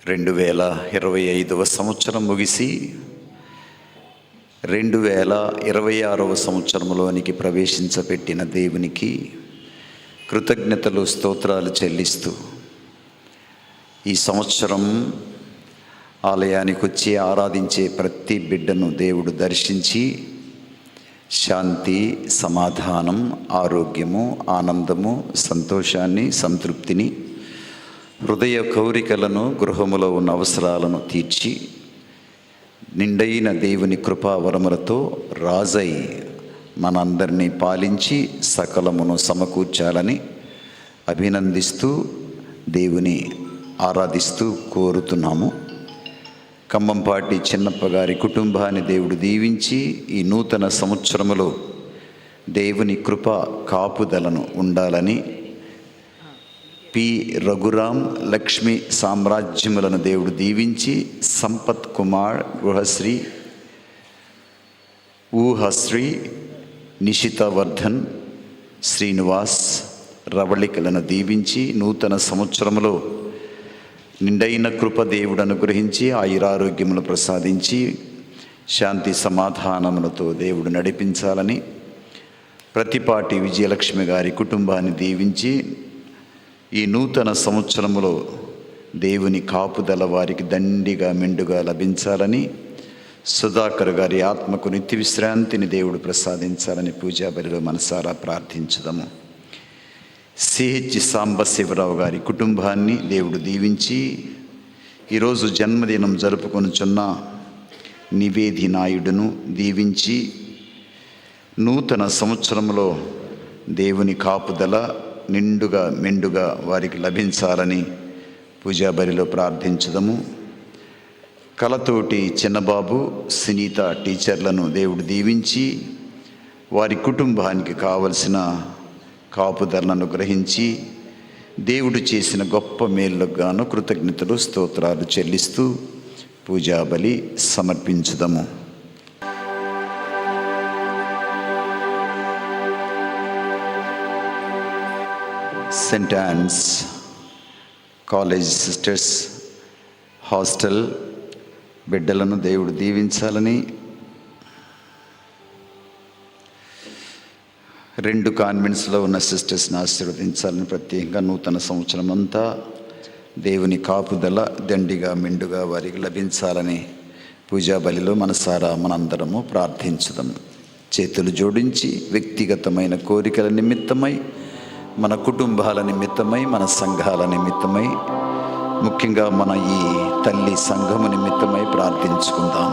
రెండు వేల ఇరవై ఐదవ సంవత్సరం ముగిసి రెండు వేల ఇరవై ఆరవ సంవత్సరంలోనికి ప్రవేశించబెట్టిన దేవునికి కృతజ్ఞతలు స్తోత్రాలు చెల్లిస్తూ ఈ సంవత్సరం ఆలయానికి వచ్చి ఆరాధించే ప్రతి బిడ్డను దేవుడు దర్శించి శాంతి సమాధానం ఆరోగ్యము ఆనందము సంతోషాన్ని సంతృప్తిని హృదయ కౌరికలను గృహములో ఉన్న అవసరాలను తీర్చి నిండైన దేవుని కృపావరములతో రాజై మనందరినీ పాలించి సకలమును సమకూర్చాలని అభినందిస్తూ దేవుని ఆరాధిస్తూ కోరుతున్నాము. ఖమ్మంపాటి చిన్నప్ప గారి కుటుంబాన్ని దేవుడు దీవించి ఈ నూతన సంవత్సరములో దేవుని కృప కాపుదలను ఉండాలని పి. రఘురాం లక్ష్మి సామ్రాజ్యములను దేవుడు దీవించి సంపత్ కుమార్ గృహశ్రీ ఊహశ్రీ నిషితవర్ధన్ శ్రీనివాస్ రవళికలను దీవించి నూతన సంవత్సరములో నిండైన కృప దేవుడు అనుగ్రహించి ఆయురారోగ్యములు ప్రసాదించి శాంతి సమాధానములతో దేవుడు నడిపించాలని ప్రతిపాటి విజయలక్ష్మి గారి కుటుంబాన్ని దీవించి ఈ నూతన సంవత్సరములో దేవుని కాపుదల వారికి దండిగా మెండుగా లభించాలని సుధాకర్ గారి ఆత్మకు నిత్య విశ్రాంతిని దేవుడు ప్రసాదించాలని పూజాబలిలో మనసారా ప్రార్థించుదాము. సిహెచ్ సాంబశివరావు గారి కుటుంబాన్ని దేవుడు దీవించి ఈరోజు జన్మదినం జరుపుకొనుచున్న నివేది నాయుడును దీవించి నూతన సంవత్సరంలో దేవుని కాపుదల నిండుగా మెండుగా వారికి లభించాలని పూజాబరిలో ప్రార్థించదము. కలతోటి చిన్నబాబు సునీత టీచర్లను దేవుడు దీవించి వారి కుటుంబానికి కావలసిన కాపుదలను గ్రహించి దేవుడు చేసిన గొప్ప మేళ్ళకు గాను కృతజ్ఞతలు స్తోత్రాలు చెల్లిస్తూ పూజాబలి సమర్పించుదము. St Ann's college sisters hostel బిడ్డలను దేవుడు దీవించాలని రెండు కాన్వెంట్స్లో ఉన్న సిస్టర్స్ని ఆశీర్వదించాలని ప్రత్యేకంగా నూతన సంవత్సరం అంతా దేవుని కాపుదల దండిగా మెండుగా వారికి లభించాలని పూజా బలిలో మనసారా మనందరము ప్రార్థించుదాం. చేతులు జోడించి వ్యక్తిగతమైన కోరికల నిమిత్తమై మన కుటుంబాల నిమిత్తమై మన సంఘాల నిమిత్తమై ముఖ్యంగా మన ఈ తల్లి సంఘము నిమిత్తమై ప్రార్థించుకుందాం.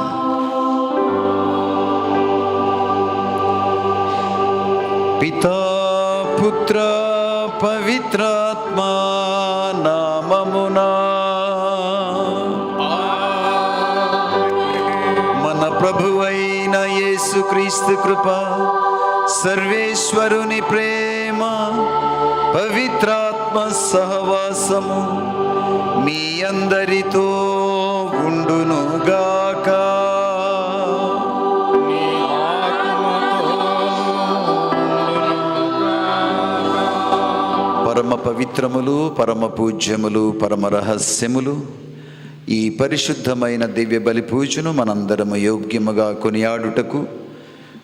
పితా పుత్ర పవిత్రాత్మా నామమునా. మన ప్రభువైన యేసుక్రీస్తు కృప సర్వేశ్వరుని ప్రేమ పవిత్రాత్మ సహవాసము మీ అందరితో ఉండునుగాక పరమ పవిత్రములు పరమ పూజ్యములు పరమ రహస్యములు ఈ పరిశుద్ధమైన దివ్య బలి పూజను మనందరము యోగ్యముగా కొనియాడుటకు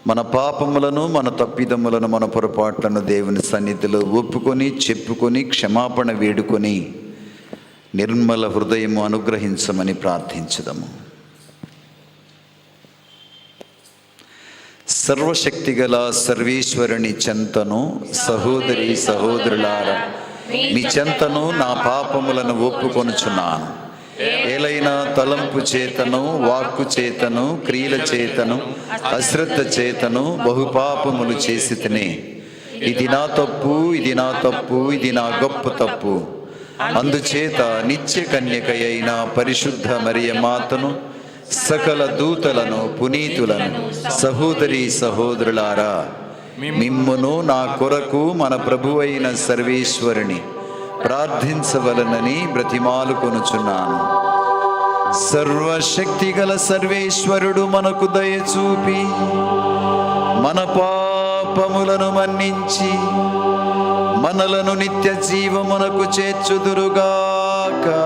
మన పాపములను మన తప్పిదములను మన పొరపాట్లను దేవుని సన్నిధిలో ఒప్పుకొని చెప్పుకొని క్షమాపణ వేడుకొని నిర్మల హృదయము అనుగ్రహించమని ప్రార్థించదము. సర్వశక్తిగల సర్వేశ్వరుని చెంతను సహోదరి సహోదరులారా మీ చెంతను నా పాపములను ఒప్పుకొనుచున్నాను. ఏలైనా తలంపు చేతను వాక్కు చేతను క్రియల చేతను అశ్రద్ధ చేతను బహుపాపములు చేసి తినే. ఇది నా తప్పు ఇది నా తప్పు ఇది నా గొప్ప తప్పు. అందుచేత నిత్య కన్యక అయిన పరిశుద్ధ మరియ మాతను సకల దూతలను పునీతులను సహోదరి సహోదరులారా మిమ్మును నా కొరకు మన ప్రభువైన సర్వేశ్వరుని ప్రార్థించవలనని బ్రతిమాలు కొనుచున్నాను. సర్వశక్తి గల సర్వేశ్వరుడు మనకు దయచూపి మన పాపములను మన్నించి మనలను నిత్య జీవమునకు చేర్చుదురుగాకా.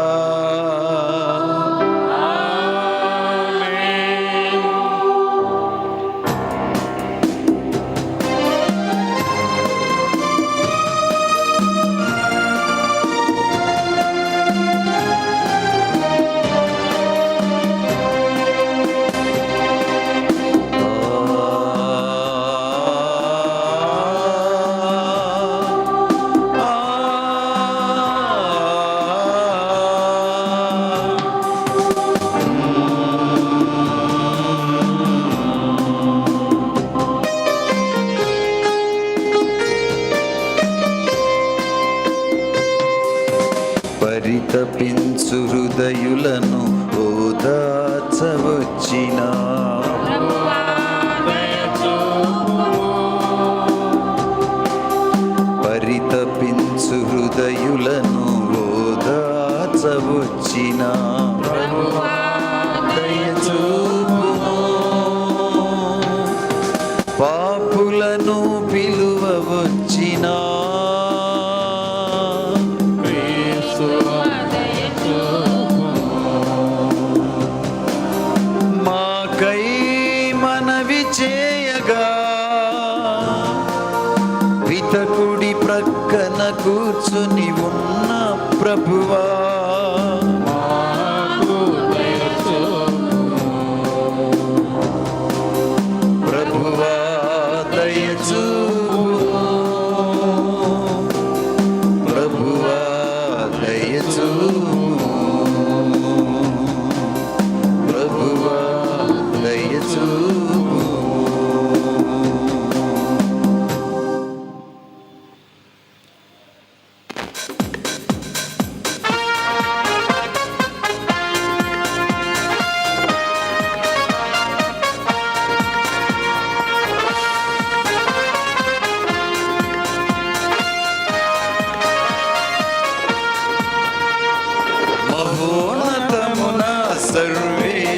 తపించు హృదయులను ఓదార్చవచ్చినా పక్కన కూర్చుని ఉన్న ప్రభువా.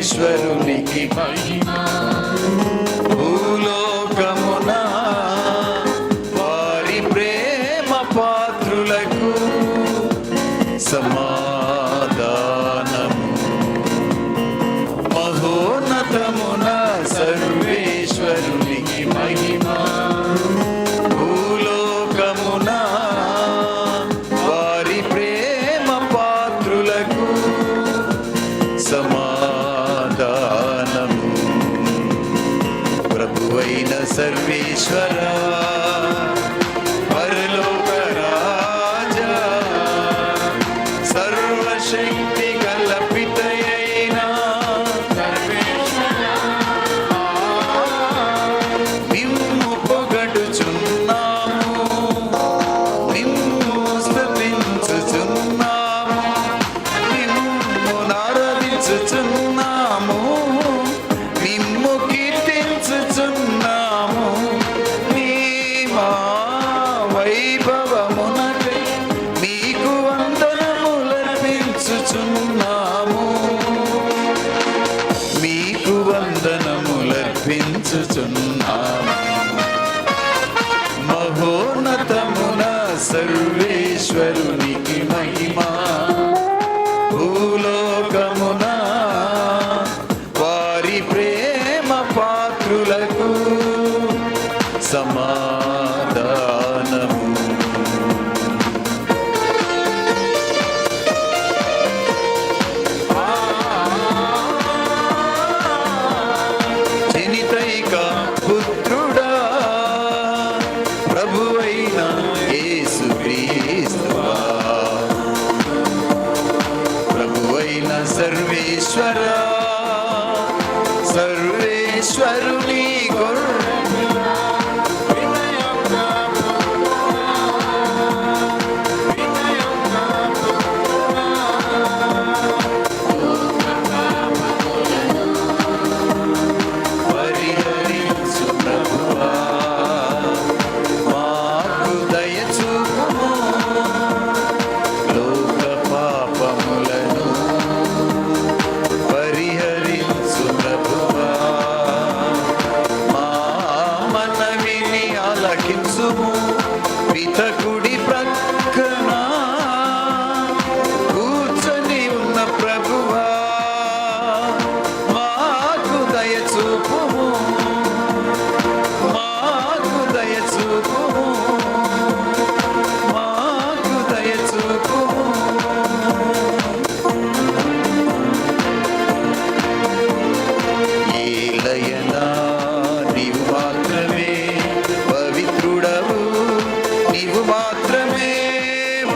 ఈశ్వరునికి మహిమా. పాత్రులకు సమా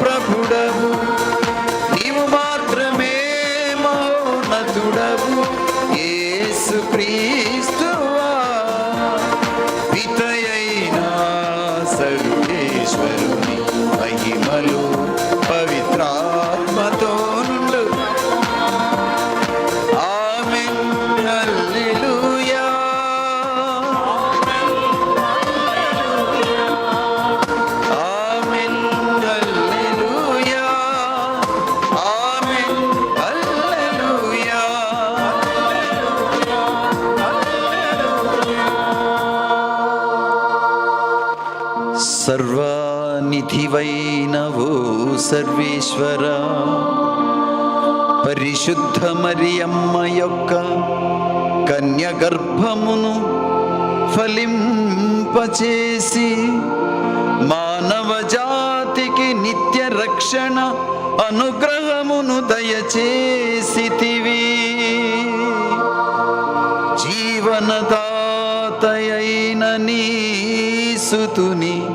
ప్రభుడవు సర్వేశ్వర పరిశుద్ధ మరియమ్మ యొక్క కన్యగర్భమును ఫలింపచేసి మానవ జాతికి నిత్య రక్షణ అనుగ్రహమును దయచేసితివి. జీవనదాతయైన నీ సుతుని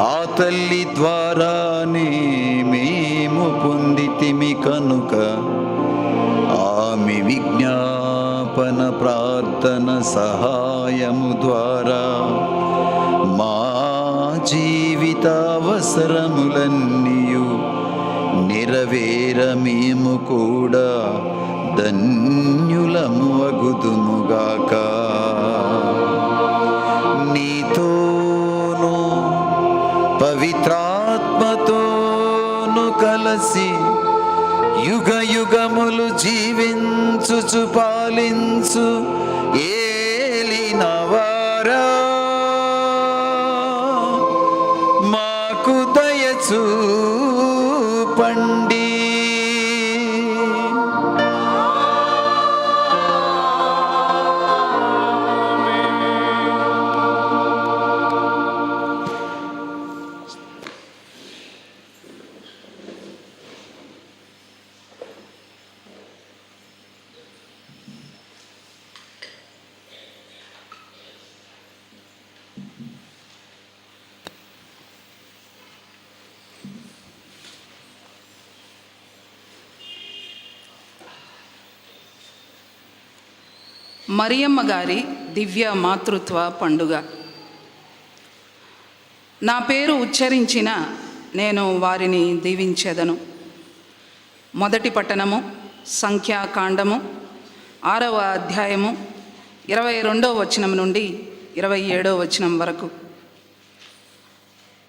ఆ తల్లి ద్వారానే పొందితిమి కనుక ఆమె విజ్ఞాపన ప్రార్థన సహాయము ద్వారా మా జీవితావసరములన్నీయు నెరవేరమేము కూడా ధన్యులము అగుదుముగాక నీతోను పవిత్ర కలసి యుగ యుగములు జీవించుచు పాలించు. మరియమ్మ గారి దివ్య మాతృత్వ పండుగ. నా పేరు ఉచ్చరించిన నేను వారిని దీవించెదను. మొదటి పట్టణము సంఖ్యాకాండము ఆరవ అధ్యాయము ఇరవై రెండవ వచనం నుండి ఇరవై ఏడవ వచనం వరకు.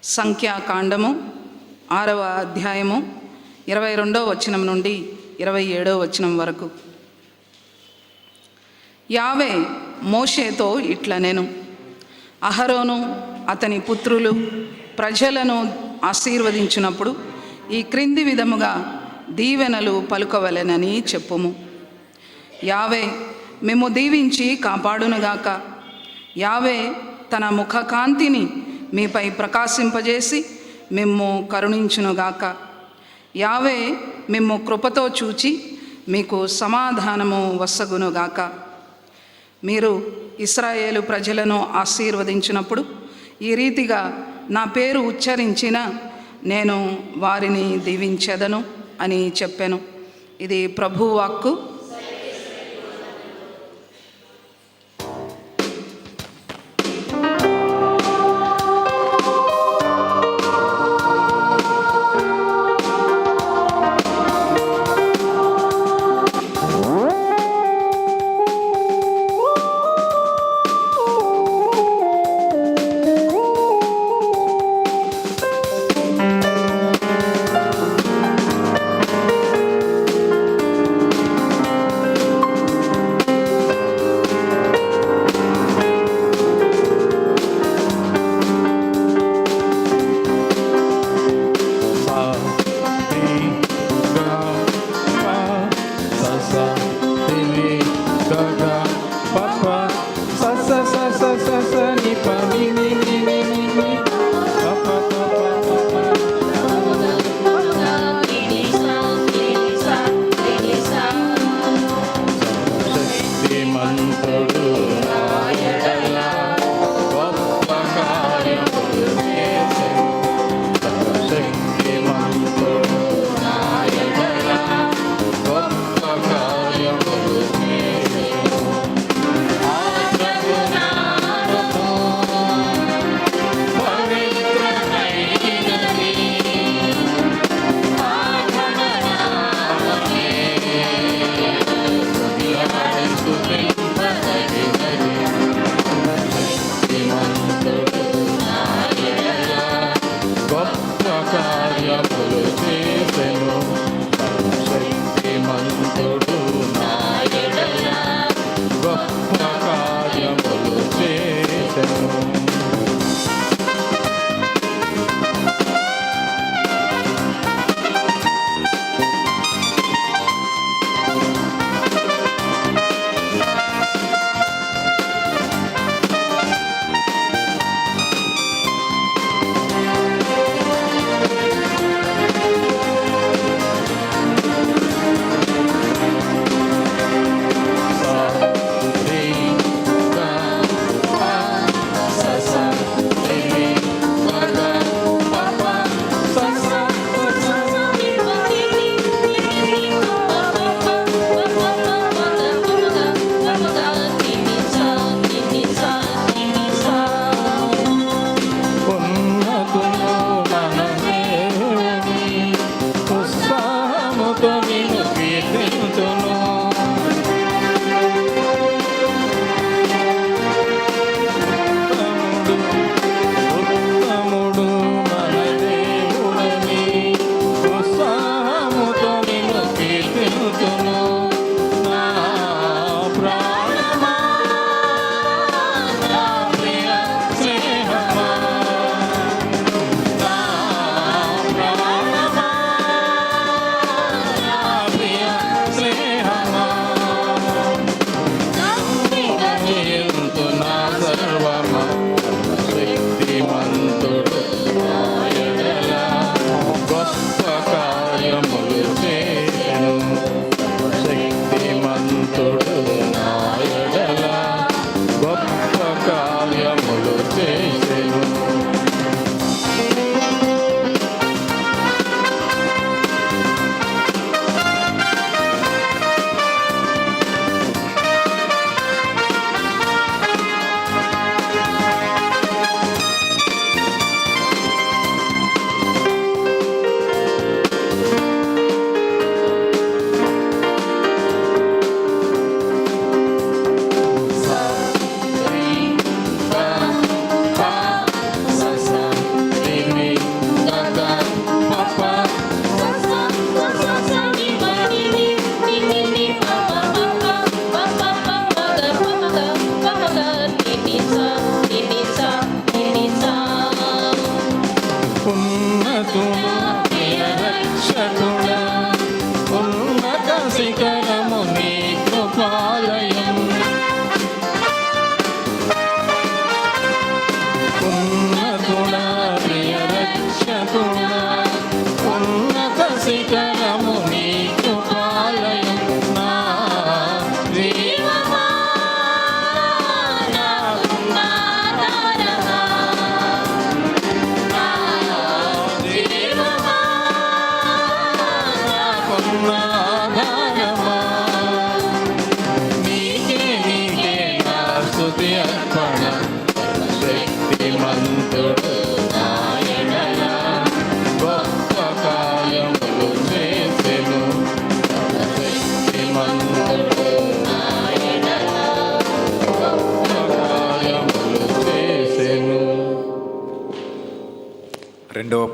సంఖ్యాకాండము ఆరవ అధ్యాయము ఇరవై రెండవ వచనం నుండి ఇరవై ఏడవ వచనం వరకు. యావే మోషేతో ఇట్ల నేను. అహరోను అతని పుత్రులు ప్రజలను ఆశీర్వదించినప్పుడు ఈ క్రింది విధముగా దీవెనలు పలుకవలెనని చెప్పుము. యావే మేము దీవించి కాపాడునుగాక. యావే తన ముఖకాంతిని మీపై ప్రకాశింపజేసి మిమ్ము కరుణించునుగాక. యావే మిమ్ము కృపతో చూచి మీకు సమాధానము వసగునుగాక. మీరు ఇస్రాయేలు ప్రజలను ఆశీర్వదించినప్పుడు ఈ రీతిగా నా పేరు ఉచ్చరించిన నేను వారిని దీవించెదను అని చెప్పాను. ఇది ప్రభువాక్కు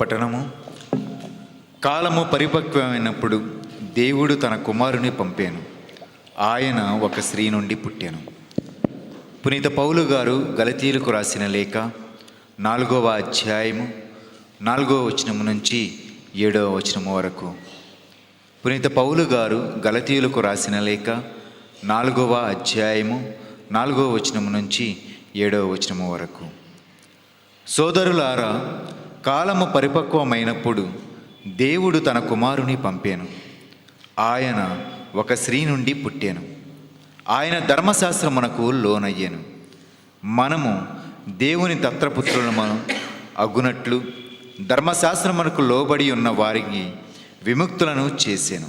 పట్టణము. కాలము పరిపక్వమైనప్పుడు దేవుడు తన కుమారుని పంపాను. ఆయన ఒక స్త్రీ నుండి పుట్టాను. పునీత పౌలు గారు గలతీలకు రాసిన లేఖ నాలుగవ అధ్యాయము నాలుగవ వచనము నుంచి ఏడవ వచనము వరకు. పునీత పౌలు గారు గలతీయులకు రాసిన లేఖ నాలుగవ అధ్యాయము నాలుగవ వచనము నుంచి ఏడవ వచనము వరకు. సోదరులారా కాలము పరిపక్వమైనప్పుడు దేవుడు తన కుమారుని పంపాను. ఆయన ఒక స్త్రీ నుండి పుట్టాను. ఆయన ధర్మశాస్త్రమునకు లోనయ్యాను. మనము దేవుని దత్తపుత్రులము అగునట్లు ధర్మశాస్త్రమునకు లోబడి ఉన్న వారికి విముక్తులను చేశాను.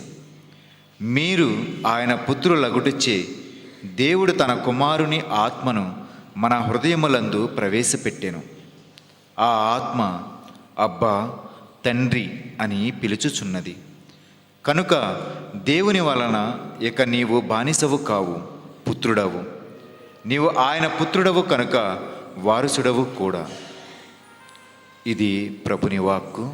మీరు ఆయన పుత్రులగుటిచ్చే దేవుడు తన కుమారుని ఆత్మను మన హృదయములందు ప్రవేశపెట్టాను. ఆ ఆత్మ అబ్బా తండ్రి అని పిలుచుచున్నది. కనుక దేవుని వలన ఇక నీవు బానిసవు కావు పుత్రుడవు. నీవు ఆయన పుత్రుడవు కనుక వారసుడవు కూడా. ఇది ప్రభుని వాక్కు.